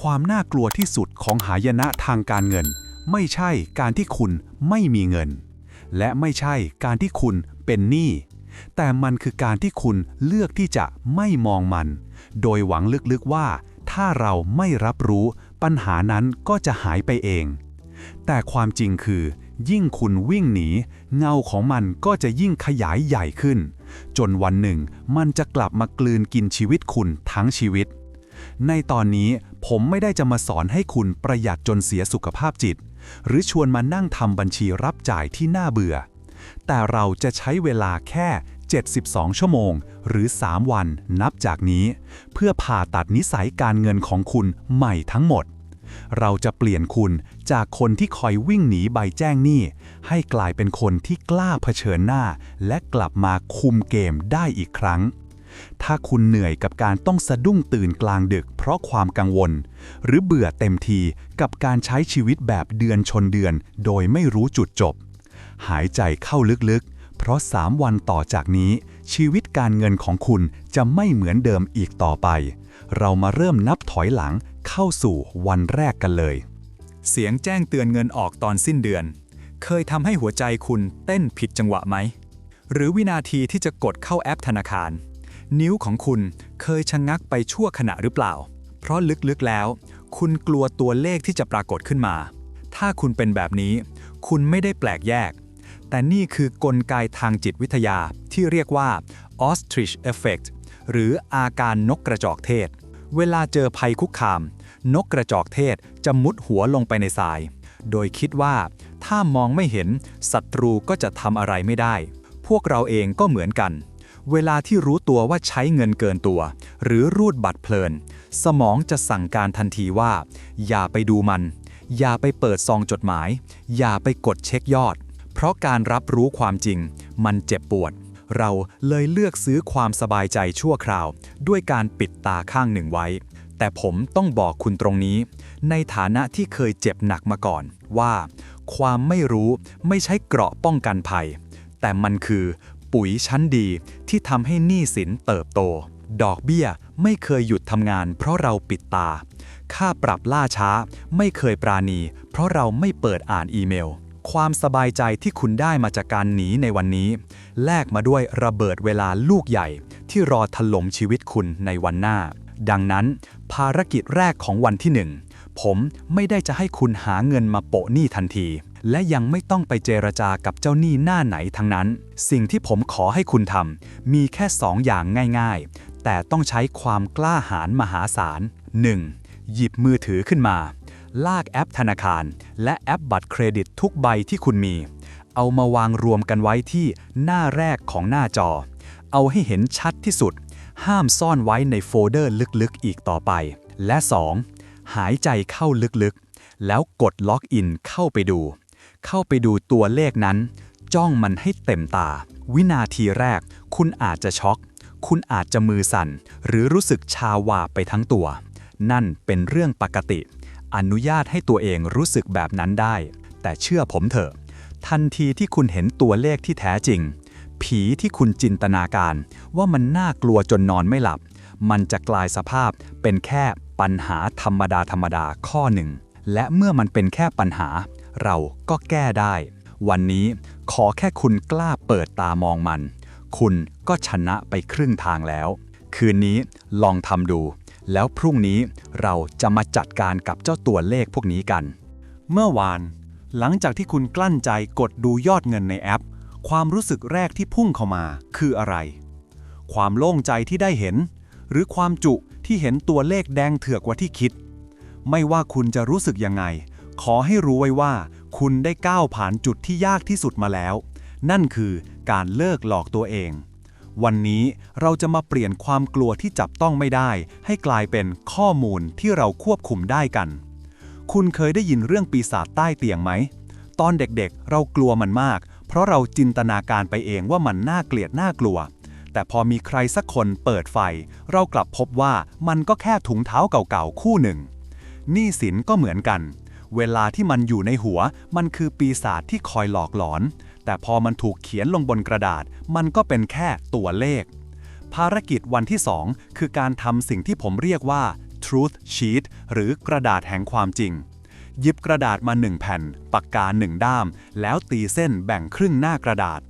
ความน่ากลัวที่สุดของหายนะทางการเงิน ไม่ใช่การที่คุณไม่มีเงิน และไม่ใช่การที่คุณเป็นหนี้แต่มันคือการที่คุณเลือกที่จะไม่มองมัน โดยหวังลึกๆว่า ถ้าเราไม่รับรู้ ปัญหานั้นก็จะหายไปเอง แต่ความจริงคือ ยิ่งคุณวิ่งหนี เงาของมันก็จะยิ่งขยายใหญ่ขึ้น จนวันหนึ่ง มันจะกลับมากลืนกินชีวิตคุณทั้งชีวิต ในตอนนี้ผมไม่ได้จะมาสอนให้คุณประหยัดจนเสียสุขภาพจิต หรือชวนมานั่งทำบัญชีรับจ่ายที่น่าเบื่อ แต่เราจะใช้เวลาแค่ 72 ชั่วโมง หรือ 3 วันนับจากนี้ เพื่อผ่าตัดนิสัยการเงินของคุณใหม่ทั้งหมด เราจะเปลี่ยนคุณจากคนที่คอยวิ่งหนีใบแจ้งหนี้ ให้กลายเป็นคนที่กล้าเผชิญหน้า และกลับมาคุมเกมได้อีกครั้ง ถ้าคุณเหนื่อยกับการต้องสะดุ้งตื่นกลางดึกเพราะความกังวล หรือเบื่อเต็มทีกับการใช้ชีวิตแบบเดือนชนเดือน โดยไม่รู้จุดจบ หายใจเข้าลึกๆ เพราะ 3 วันต่อจากนี้ ชีวิตการเงินของคุณจะไม่เหมือนเดิมอีกต่อไป เรามาเริ่มนับถอยหลังเข้าสู่วันแรกกันเลย เสียงแจ้งเตือนเงินออกตอนสิ้นเดือน เคยทำให้หัวใจคุณเต้นผิดจังหวะไหมหรือวินาทีที่จะกดเข้าแอปธนาคาร นิ้วของคุณเคยชะงักไปชั่วขณะหรือเปล่า เพราะลึกๆแล้ว คุณกลัวตัวเลขที่จะปรากฏขึ้นมา ถ้าคุณเป็นแบบนี้ คุณไม่ได้แปลกแยก แต่นี่คือกลไกทางจิตวิทยาที่เรียกว่า ostrich effect หรืออาการนกกระจอกเทศ เวลาเจอภัยคุกคาม นกกระจอกเทศจะมุดหัวลงไปในทราย โดยคิดว่า ถ้ามองไม่เห็นศัตรูก็จะทำอะไรไม่ได้ พวกเราเองก็เหมือนกัน เวลาที่รู้ตัวว่าใช้เงินเกินตัว หรือรูดบัตรเพลิน สมองจะสั่งการทันทีว่า อย่าไปดูมัน อย่าไปเปิดซองจดหมาย อย่าไปกดเช็คยอด เพราะการรับรู้ความจริง มันเจ็บปวด เราเลยเลือกซื้อความสบายใจชั่วคราว ด้วยการปิดตาข้างหนึ่งไว้ แต่ผมต้องบอกคุณตรงนี้ ในฐานะที่เคยเจ็บหนักมาก่อนว่า ความไม่รู้ไม่ใช่เกราะป้องกันภัย แต่มันคือ ปุ๋ยชั้นดีที่ทำให้หนี้สินเติบโต ดอกเบี้ยไม่เคยหยุดทำงาน เพราะเราปิดตา ค่าปรับล่าช้าไม่เคยปราณี เพราะเราไม่เปิดอ่านอีเมล ความสบายใจที่คุณได้มาจากการหนีในวันนี้ แลกมาด้วยระเบิดเวลาลูกใหญ่ ที่รอถล่มชีวิตคุณในวันหน้า ดังนั้น ภารกิจแรกของวันที่หนึ่งผมไม่ได้จะให้คุณหาเงินมาโปะหนี้ทันที และยังไม่ต้องไปเจรจากับเจ้าหนี้หน้าไหนทั้งนั้น สิ่งที่ผมขอให้คุณทำมีแค่สองอย่างง่ายๆ แต่ต้องใช้ความกล้าหาญมหาศาล 1. หยิบมือถือขึ้นมา ลากแอปธนาคาร และแอปบัตรเครดิตทุกใบที่คุณมี เอามาวางรวมกันไว้ที่หน้าแรกของหน้าจอ เอาให้เห็นชัดที่สุด ห้ามซ่อนไว้ในโฟลเดอร์ลึกๆ อีกต่อไป และ 2. หายใจเข้าลึกๆ แล้วกดล็อกอินเข้าไปดู เข้าไปดูตัวเลขนั้น จ้องมันให้เต็มตา วินาทีแรก คุณอาจจะช็อก คุณอาจจะมือสั่น หรือรู้สึกชาวาไปทั้งตัว นั่นเป็นเรื่องปกติ อนุญาตให้ตัวเองรู้สึกแบบนั้นได้ แต่เชื่อผมเถอะ ทันทีที่คุณเห็นตัวเลขที่แท้จริง ผีที่คุณจินตนาการ ว่ามันน่ากลัวจนนอนไม่หลับ มันจะกลายสภาพเป็นแค่ปัญหาธรรมดาธรรมดาข้อหนึ่ง และเมื่อมันเป็นแค่ปัญหา เราก็แก้ได้ วันนี้ขอแค่คุณกล้าเปิดตามองมัน คุณก็ชนะไปครึ่งทางแล้ว คืนนี้ลองทำดู แล้วพรุ่งนี้เราจะมาจัดการกับเจ้าตัวเลขพวกนี้กัน เมื่อวาน หลังจากที่คุณกลั้นใจกดดูยอดเงินในแอป ความรู้สึกแรกที่พุ่งเข้ามาคืออะไร ความโล่งใจที่ได้เห็น หรือความจุที่เห็นตัวเลขแดงเถือกกว่าที่คิด ไม่ว่าคุณจะรู้สึกยังไง ขอให้รู้ไว้ว่า คุณได้ก้าวผ่านจุดที่ยากที่สุดมาแล้ว นั่นคือการเลิกหลอกตัวเอง วันนี้เราจะมาเปลี่ยนความกลัวที่จับต้องไม่ได้ ให้กลายเป็นข้อมูลที่เราควบคุมได้กัน คุณเคยได้ยินเรื่องปีศาจใต้เตียงไหม ตอนเด็กๆ เรากลัวมันมาก เพราะเราจินตนาการไปเองว่ามันน่าเกลียดน่ากลัว แต่พอมีใครสักคนเปิดไฟ เรากลับพบว่ามันก็แค่ถุงเท้าเก่าๆคู่หนึ่งหนี้สินก็เหมือนกัน เวลาที่มันอยู่ในหัว มันคือปีศาจที่คอยหลอกหลอน แต่พอมันถูกเขียนลงบนกระดาษ มันก็เป็นแค่ตัวเลข ภารกิจวันที่ 2 คือการทำสิ่งที่ผมเรียกว่า truth sheet หรือกระดาษแห่งความจริง หยิบกระดาษมาหนึ่งแผ่น ปากกาหนึ่งด้าม แล้วตีเส้นแบ่งครึ่งหน้ากระดาษ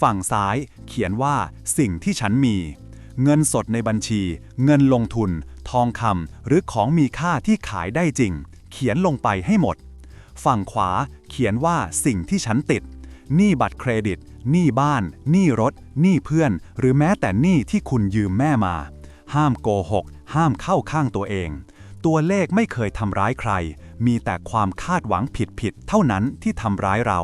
ฝั่งซ้ายเขียนว่าสิ่งที่ฉันมี เงินสดในบัญชี เงินลงทุน ทองคำหรือของมีค่าที่ขายได้จริง ขียนลงไปให้หมด ฝั่งขวาเขียนว่าสิ่งที่ฉันติด หนี้บัตรเครดิต หนี้บ้าน หนี้รถ หนี้เพื่อน หรือแม้แต่หนี้ที่คุณยืมแม่มา ห้ามโกหก ห้ามเข้าข้างตัวเอง ตัวเลขไม่เคยทำร้ายใคร มีแต่ความคาดหวังผิดๆ เท่านั้นที่ทำร้ายเรา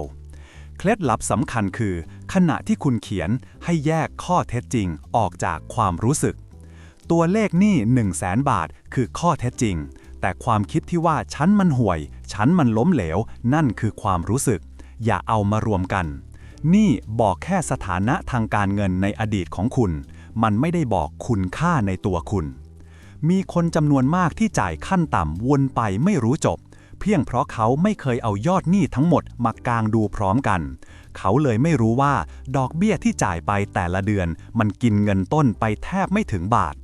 เคล็ดลับสำคัญคือ ขณะที่คุณเขียนให้แยกข้อเท็จจริงออกจากความรู้สึก ตัวเลขหนี้1 0 0 0 0แสนบาท คือข้อเท็จจริง แต่ความคิดที่ว่าฉันมันห่วย ฉันมันล้มเหลว นั่นคือความรู้สึก อย่าเอามารวมกัน นี่บอกแค่สถานะทางการเงินในอดีตของคุณ มันไม่ได้บอกคุณค่าในตัวคุณ มีคนจำนวนมากที่จ่ายขั้นต่ำวนไปไม่รู้จบ เพียงเพราะเขาไม่เคยเอายอดหนี้ทั้งหมดมากางดูพร้อมกัน เขาเลยไม่รู้ว่าดอกเบี้ยที่จ่ายไปแต่ละเดือน มันกินเงินต้นไปแทบไม่ถึงบาท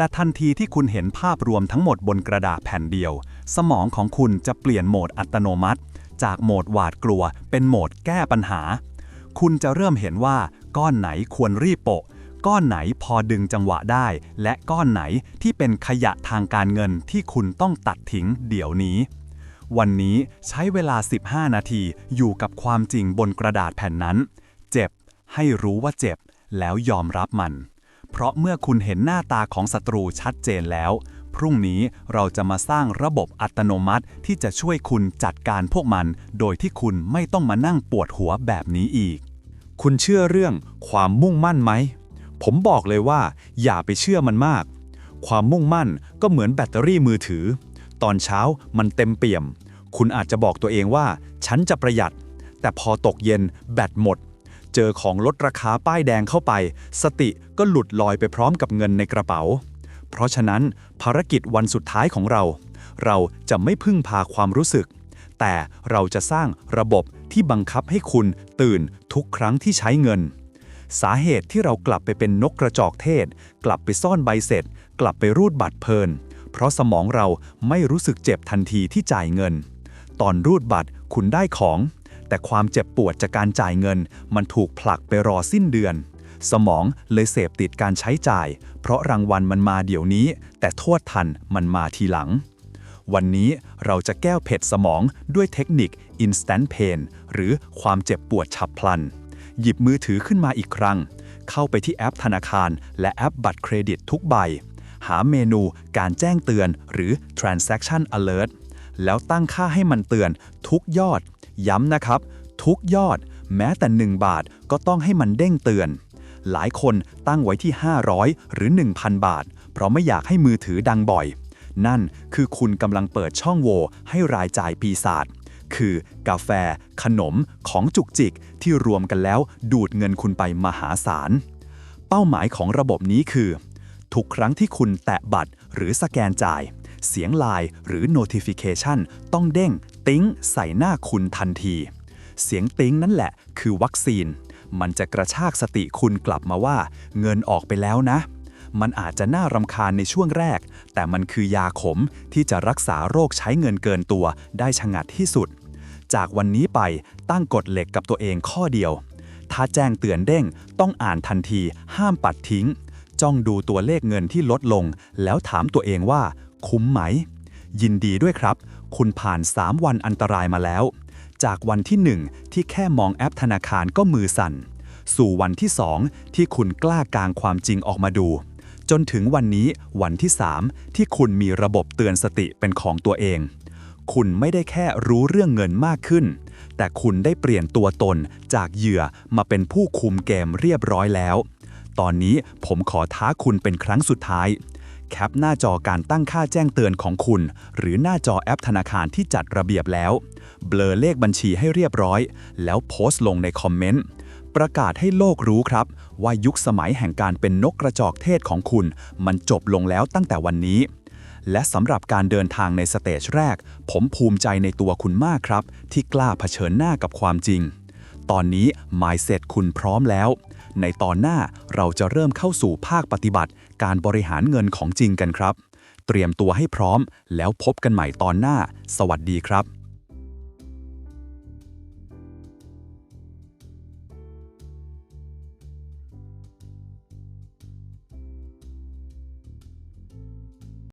แต่ทันทีที่คุณเห็นภาพรวมทั้งหมดบนกระดาษแผ่นเดียว สมองของคุณจะเปลี่ยนโหมดอัตโนมัติ จากโหมดหวาดกลัว เป็นโหมดแก้ปัญหา คุณจะเริ่มเห็นว่า ก้อนไหนควรรีบโปะ ก้อนไหนพอดึงจังหวะได้ และก้อนไหนที่เป็นขยะทางการเงินที่คุณต้องตัดทิ้งเดี๋ยวนี้ วันนี้ใช้เวลา 15 นาทีอยู่กับความจริงบนกระดาษแผ่นนั้น เจ็บ ให้รู้ว่าเจ็บ แล้วยอมรับมัน เพราะเมื่อคุณเห็นหน้าตาของศัตรูชัดเจนแล้ว พรุ่งนี้เราจะมาสร้างระบบอัตโนมัติที่จะช่วยคุณจัดการพวกมัน โดยที่คุณไม่ต้องมานั่งปวดหัวแบบนี้อีก คุณเชื่อเรื่องความมุ่งมั่นไหม ผมบอกเลยว่า อย่าไปเชื่อมันมาก ความมุ่งมั่นก็เหมือนแบตเตอรี่มือถือ ตอนเช้ามันเต็มเปี่ยม คุณอาจจะบอกตัวเองว่า ฉันจะประหยัด แต่พอตกเย็นแบตหมด เจอของลดราคาป้ายแดงเข้าไป สติก็หลุดลอยไปพร้อมกับเงินในกระเป๋า เพราะฉะนั้นภารกิจวันสุดท้ายของเรา เราจะไม่พึ่งพาความรู้สึก แต่เราจะสร้างระบบที่บังคับให้คุณตื่นทุกครั้งที่ใช้เงิน สาเหตุที่เรากลับไปเป็นนกกระจอกเทศ กลับไปซ่อนใบเสร็จ กลับไปรูดบัตรเพลิน เพราะสมองเราไม่รู้สึกเจ็บทันทีที่จ่ายเงิน ตอนรูดบัตรคุณได้ของ แต่ความเจ็บปวดจากการจ่ายเงิน มันถูกผลักไปรอสิ้นเดือน สมองเลยเสพติดการใช้จ่าย เพราะรางวัลมันมาเดี๋ยวนี้ แต่โทษทันมันมาทีหลัง วันนี้เราจะแก้วเผ็ดสมองด้วยเทคนิค instant pain หรือความเจ็บปวดฉับพลัน หยิบมือถือขึ้นมาอีกครั้ง เข้าไปที่แอปธนาคาร และแอปบัตรเครดิตทุกใบ หาเมนูการแจ้งเตือนหรือ transaction alert แล้วตั้งค่าให้มันเตือนทุกยอด ย้ำนะครับ ทุกยอดแม้แต่ 1 บาทก็ต้องให้มันเด้งเตือน หลายคนตั้งไว้ที่ 500 หรือ 1,000 บาท เพราะไม่อยากให้มือถือดังบ่อย นั่นคือคุณกำลังเปิดช่องโหว่ให้รายจ่ายปีศาจคือกาแฟ ขนมของจุกจิกที่รวมกันแล้วดูดเงินคุณไปมหาศาล เป้าหมายของระบบนี้คือ ทุกครั้งที่คุณแตะบัตรหรือสแกนจ่าย เสียงไลน์หรือ notification ต้องเด้ง ติ้งใส่หน้าคุณทันที เสียงติ้งนั่นแหละ คือวัคซีน มันจะกระชากสติคุณกลับมาว่า เงินออกไปแล้วนะ มันอาจจะน่ารำคาญในช่วงแรก แต่มันคือยาขมที่จะรักษาโรคใช้เงินเกินตัวได้ชะงัดที่สุด จากวันนี้ไปตั้งกฎเหล็กกับตัวเองข้อเดียว ถ้าแจ้งเตือนเด้งต้องอ่านทันที ห้ามปัดทิ้ง จ้องดูตัวเลขเงินที่ลดลง แล้วถามตัวเองว่า คุ้มไหม ยินดีด้วยครับ คุณผ่าน 3 วันอันตรายมาแล้ว จากวันที่ 1 ที่แค่มองแอปธนาคารก็มือสั่น สู่วันที่ 2 ที่คุณกล้ากางความจริงออกมาดู จนถึงวันนี้วันที่ 3 ที่คุณมีระบบเตือนสติเป็นของตัวเอง คุณไม่ได้แค่รู้เรื่องเงินมากขึ้น แต่คุณได้เปลี่ยนตัวตนจากเหยื่อมาเป็นผู้คุมเกมเรียบร้อยแล้ว ตอนนี้ผมขอท้าคุณเป็นครั้งสุดท้าย แคปหน้าจอการตั้งค่าแจ้งเตือนของคุณ หรือหน้าจอแอปธนาคารที่จัดระเบียบแล้ว เบลอเลขบัญชีให้เรียบร้อย แล้วโพสต์ลงในคอมเมนต์ประกาศให้โลกรู้ครับ ว่ายุคสมัยแห่งการเป็นนกกระจอกเทศของคุณ มันจบลงแล้วตั้งแต่วันนี้ และสำหรับการเดินทางในสเตจแรก ผมภูมิใจในตัวคุณมากครับ ที่กล้าเผชิญหน้ากับความจริง ตอนนี้ mindset คุณพร้อมแล้ว ในตอนหน้าเราจะเริ่มเข้าสู่ภาคปฏิบัติ การบริหารเงินของจริงกันครับ เตรียมตัวให้พร้อมแล้วพบกันใหม่ตอนหน้า สวัสดีครับ